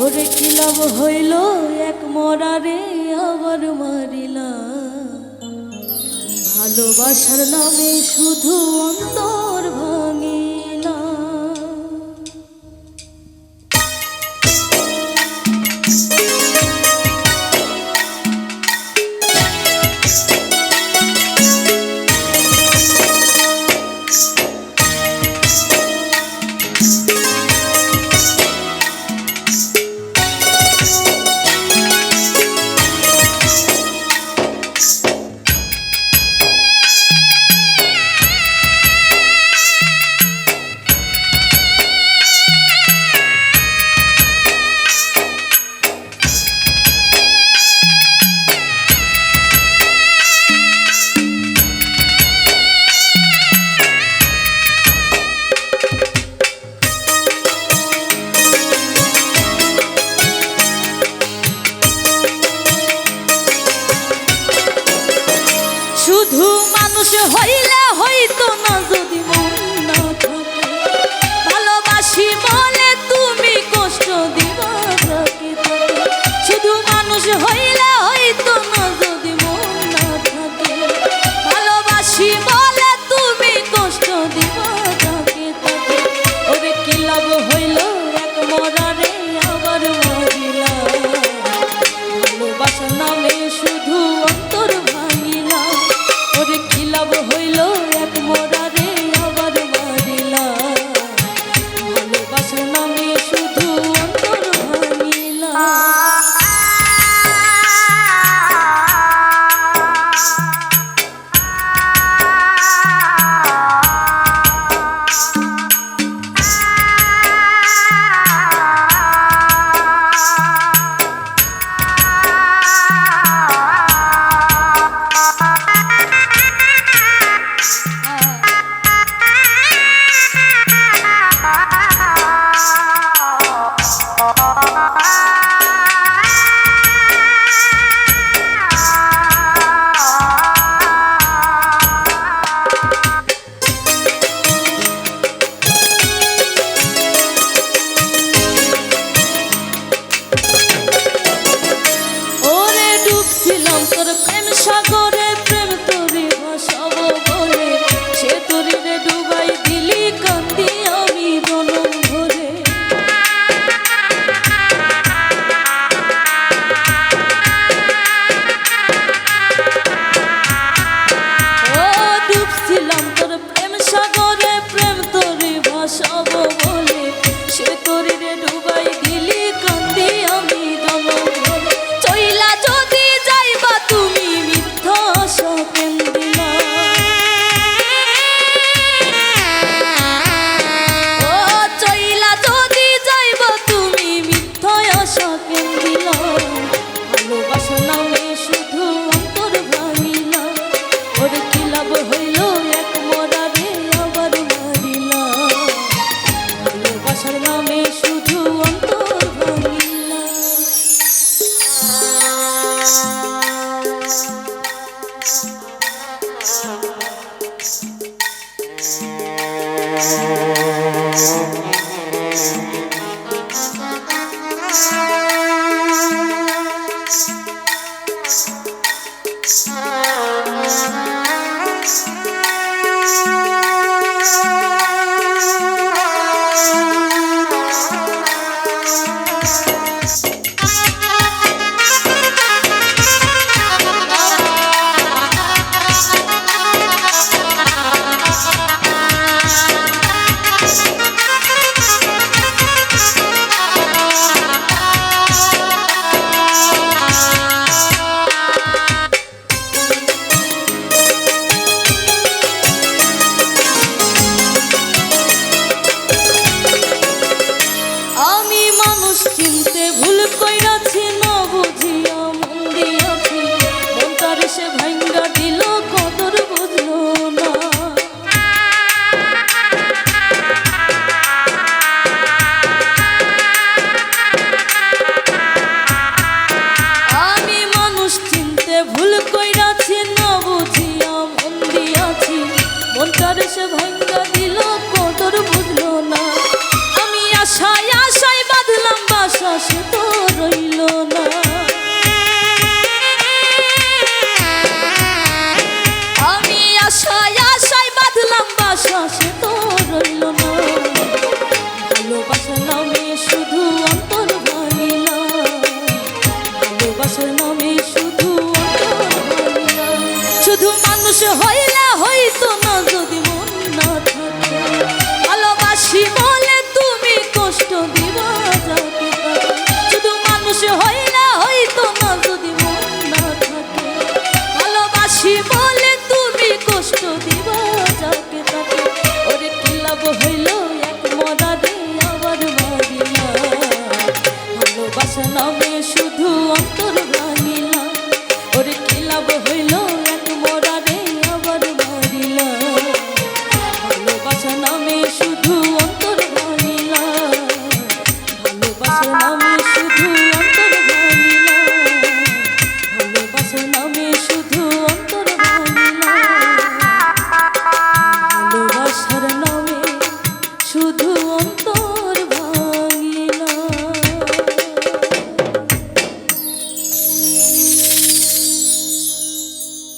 ওরে কি হইল এক মরারে আবার মারিলা ভালোবাসার নামে শুধু অন্ত শুধু মানুষ হইলে হইতো না যদি মন সাগর স্বকেন্দ্র পাশে সে তো Vô